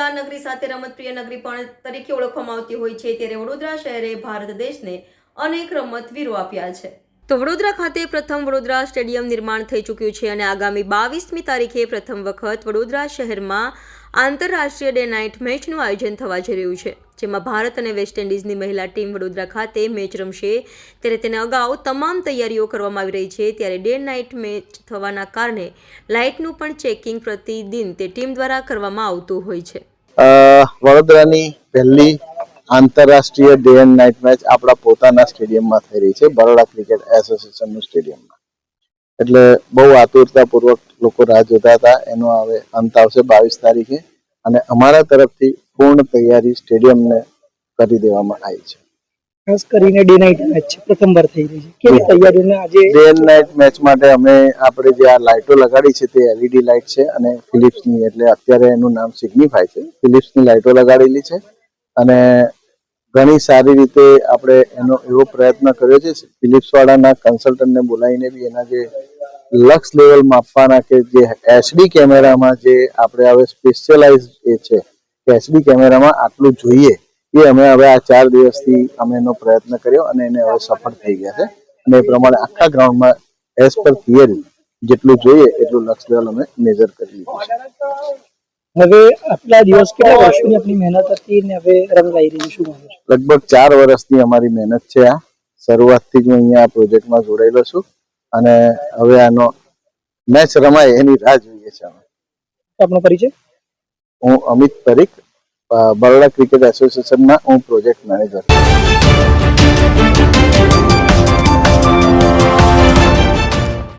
મતદાન નગરી સાથે રમતપ્રિય નગરી પણ તરીકે ઓળખવામાં આવતી હોય છે. ત્યારે વડોદરા શહેરે ભારત દેશને અનેક રમતવીરો આપ્યા છે. તો વડોદરા ખાતે પ્રથમ વડોદરા સ્ટેડિયમ નિર્માણ થઈ ચૂક્યું છે અને આગામી બાવીસમી તારીખે પ્રથમ વખત વડોદરા શહેરમાં આંતરરાષ્ટ્રીય ડે નાઇટ મેચનું આયોજન થવા જઈ રહ્યું છે. જેમાં ભારત અને વેસ્ટ ઇન્ડિઝની મહિલા ટીમ વડોદરા ખાતે મેચ રમશે. ત્યારે તેને અગાઉ તમામ તૈયારીઓ કરવામાં આવી રહી છે. ત્યારે ડે નાઇટ મેચ થવાના કારણે લાઇટનું પણ ચેકિંગ પ્રતિદિન તે ટીમ દ્વારા કરવામાં આવતું હોય છે. વડોદરાની પહેલી આંતરરાષ્ટ્રીય ડે એન્ડ નાઇટ મેચ આપણા પોતાના સ્ટેડિયમમાં થઈ રહી છે, બરોડા ક્રિકેટ એસોસિએશનનું સ્ટેડિયમમાં. એટલે બહુ આતુરતાપૂર્વક લોકો રાહ જોતા હતા, એનો હવે અંત આવશે બાવીસ તારીખે, અને અમારા તરફથી પૂર્ણ તૈયારી સ્ટેડિયમને કરી દેવામાં આવી છે. ખાસ કરીને ડે નાઇટ મેચ છે પ્રથમવાર થઈ રહી છે. કેવી તૈયારીઓને આજે ડે નાઇટ મેચ માટે અમે આપણે જે આ લાઇટો લગાડી છે તે એલઈડી લાઇટ છે અને ફિલિપ્સની એટલે અત્યારે એનું નામ સિગ્નિફાય છે. ફિલિપ્સની લાઇટો લગાડેલી છે અને ઘણી સારી રીતે આપણે એનો એવો પ્રયત્ન કર્યો છે. ફિલિપ્સ વાળાના કન્સલ્ટન્ટને બોલાવીને બી એના જે લક્ષ લેવલ માપવાના કે જે એચડી કેમેરામાં જે આપણે હવે સ્પેશિયલાઇઝ એ છે એચડી કેમેરામાં આટલું જોઈએ એ અમે હવે આ ચાર દિવસથી અમે એનો પ્રયત્ન કર્યો અને એને હવે સફળ થઈ ગયા છે. અને એ પ્રમાણે આખા ગ્રાઉન્ડમાં એઝ પર થિયરી જેટલું જોઈએ એટલું લક્ષ લેવલ અમે મેજર કરી લીધું છે. હવે આટલા દિવસ કેટલા વર્ષની આપણી મહેનત હતી ને હવે રંગ આવી રહી શું લગભગ ચાર વર્ષની અમારી મહેનત છે આ. શરૂઆતથી જ હું અહીંયા આ પ્રોજેક્ટમાં જોડાયેલો છું અને હવે આનો મેચ રમાય એની રાહ જોઈએ છે અમે. આપણો પરિચય? હું અમિત પરીખ બરોડા ક્રિકેટ એસોસિએશનના હું પ્રોજેક્ટ મેનેજર.